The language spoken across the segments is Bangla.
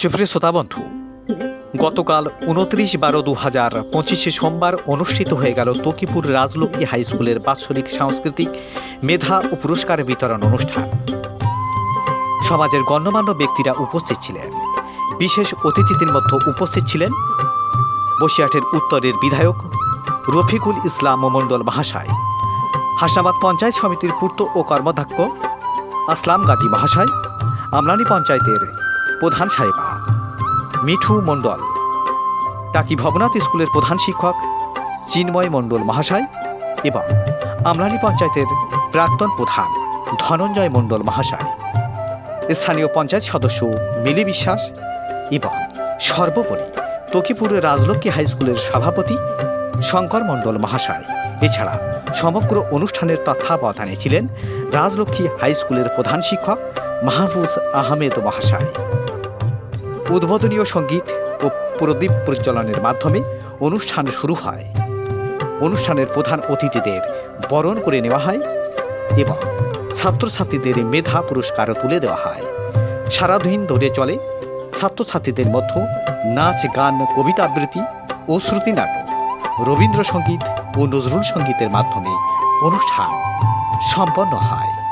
সুপ্রিয় শ্রোতা বন্ধু, গতকাল উনত্রিশ বারো দু হাজার পঁচিশে সোমবার অনুষ্ঠিত হয়ে গেল তকিপুর রাজলক্ষ্মী হাই স্কুলের বাৎসরিক সাংস্কৃতিক মেধা ও পুরস্কার বিতরণ অনুষ্ঠান। সমাজের গণ্যমান্য ব্যক্তিরা উপস্থিত ছিলেন। বিশেষ অতিথিদের মধ্যে উপস্থিত ছিলেন বসিয়াটের উত্তরের বিধায়ক রফিকুল ইসলাম মণ্ডল মহাশয়, হাসনাবাদ পঞ্চায়েত সমিতির পূর্ত ও কর্মাধ্যক্ষ আসলাম গাজী মহাশয়, আমলানি পঞ্চায়েতের প্রধান সাহেবা। মিঠু মণ্ডল। টাকি ভবনাথ স্কুলের প্রধান শিক্ষক, চিন্ময় মণ্ডল মহাশয় এবং আমলানি পঞ্চায়েতের প্রাক্তন প্রধান ধনঞ্জয় মণ্ডল মহাশয়। স্থানীয় পঞ্চায়েত সদস্য মিলি বিশ্বাস এবং সর্বোপরি তকিপুরের রাজলক্ষ্মী হাই স্কুলের সভাপতি শঙ্কর মণ্ডল মহাশয়। এছাড়া সমগ্র অনুষ্ঠানের তত্ত্বাবধানে ছিলেন রাজলক্ষ্মী হাই স্কুলের প্রধান শিক্ষক মাহফুজ আহমেদ মহাশয়। উদ্বোধনীয় সংগীত ও প্রদীপ প্রজ্বলনের মাধ্যমে অনুষ্ঠান শুরু হয়। অনুষ্ঠানের প্রধান অতিথিদের বরণ করে নেওয়া হয় এবং ছাত্রছাত্রীদের মেধা পুরস্কারও তুলে দেওয়া হয়। সারাদিন ধরে চলে ছাত্রছাত্রীদের মধ্যে নাচ, গান, কবিতা আবৃত্তি ও শ্রুতি নাটক, রবীন্দ্রসঙ্গীত ও নজরুল সঙ্গীতের মাধ্যমে অনুষ্ঠান সম্পন্ন হয়।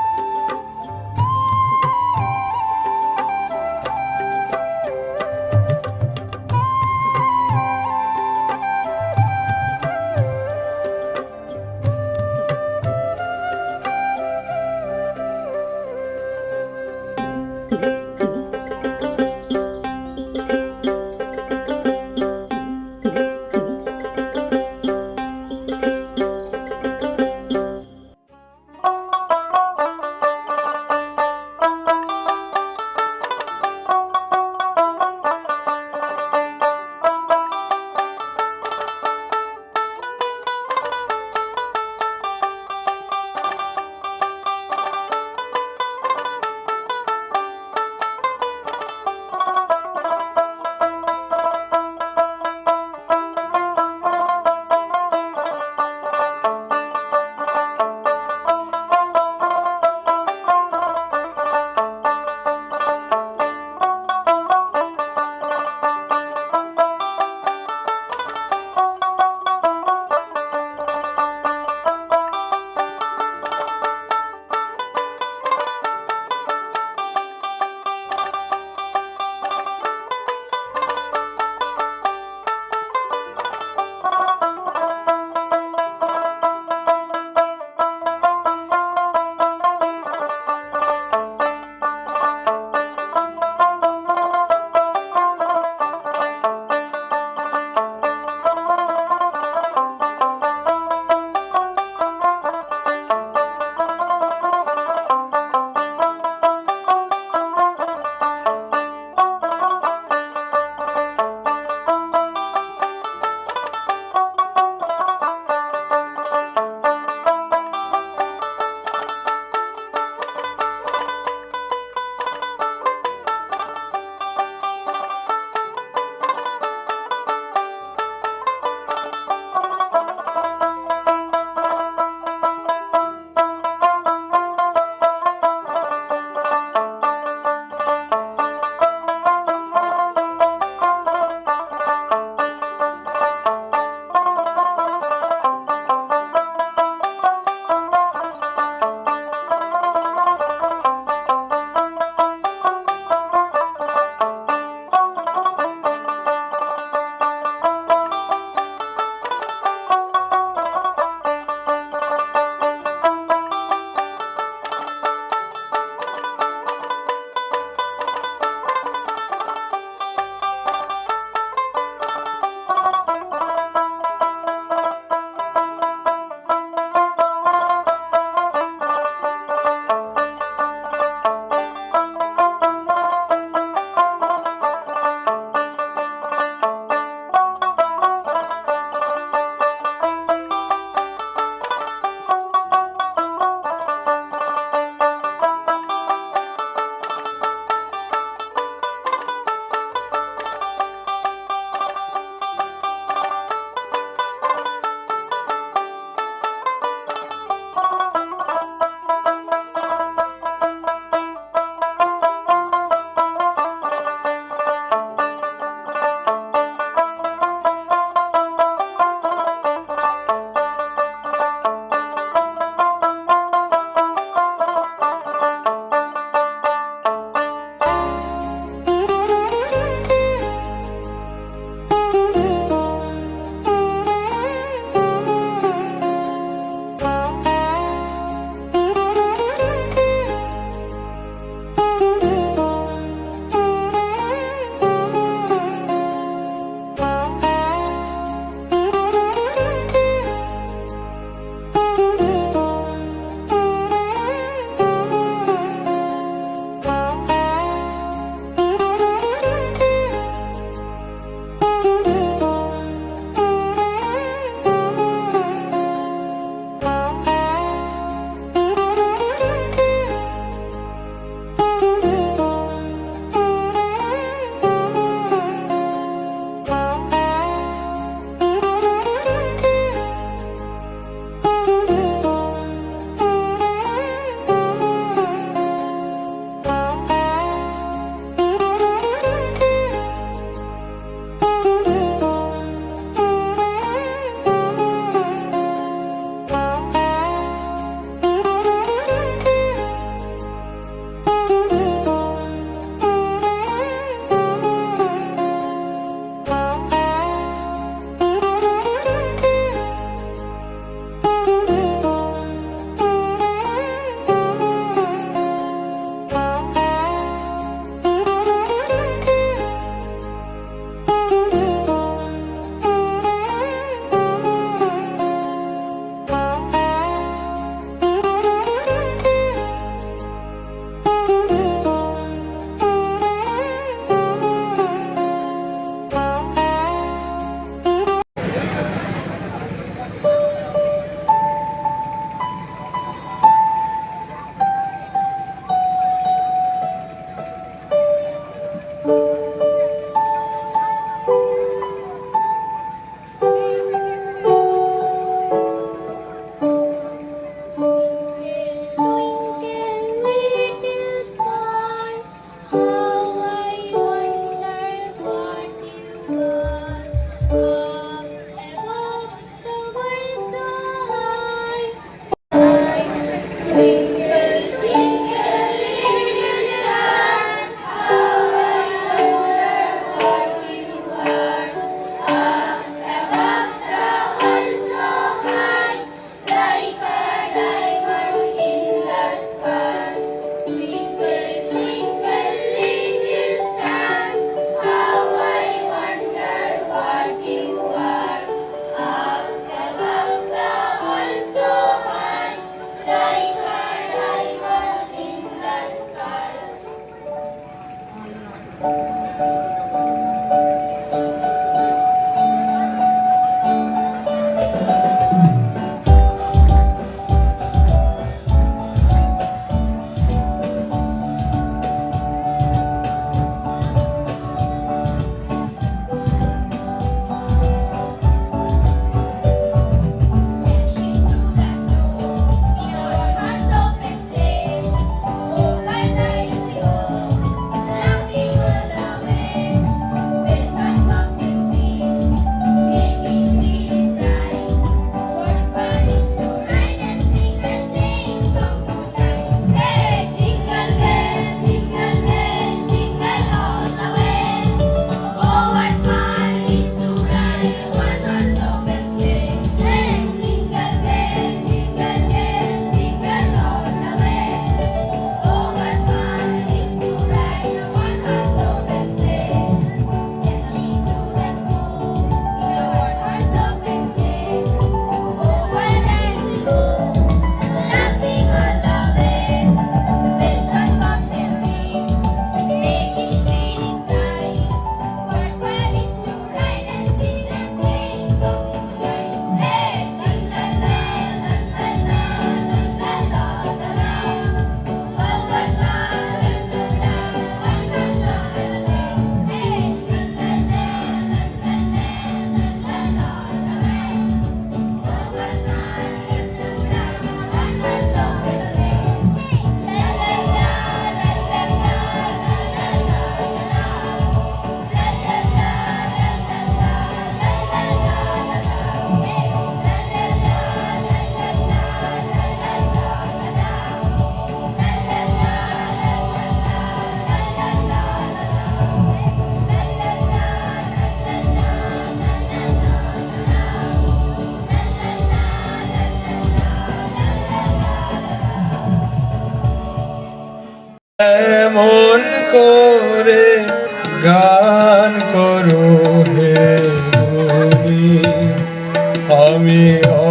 Me.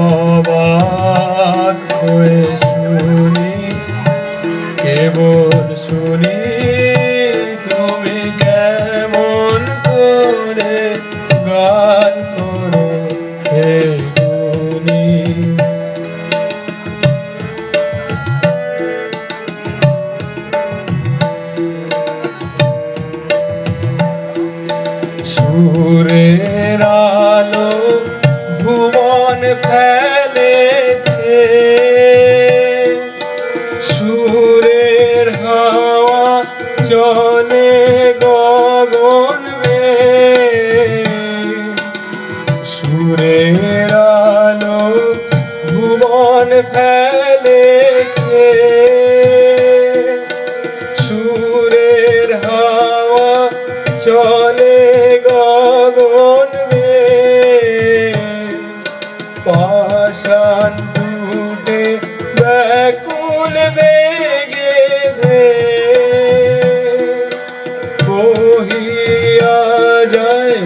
ভুবন ফেলেছে। সুরের হাওয়া চলে গগন পাশান টুটে ব্যাকুল বেগে ধে। বহিয়া যায়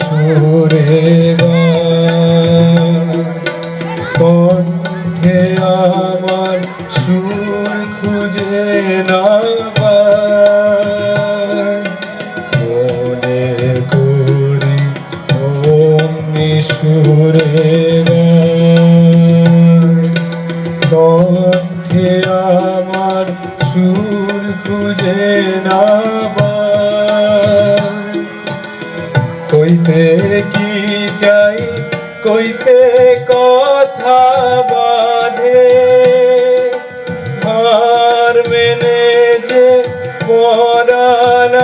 সুরে কণ্ঠে আমার সুর খুঁজে না। মনে করি অগ্নি সুরে কণ্ঠে আমার সুর খুঁজে না কইতে কি চাই কইতে কথা বাঁধে? হার মেনে যে পরাণ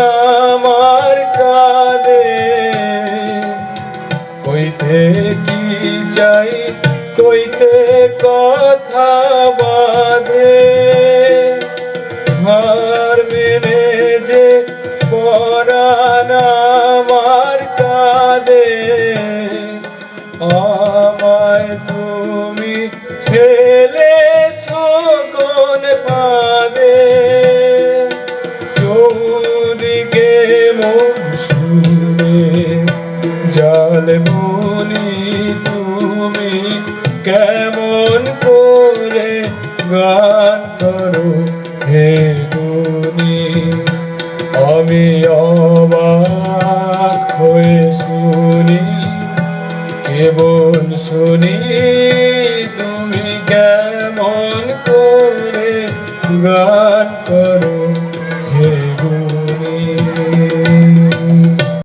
আমার কাঁদে কইতে কি চাই কইতে কথা good.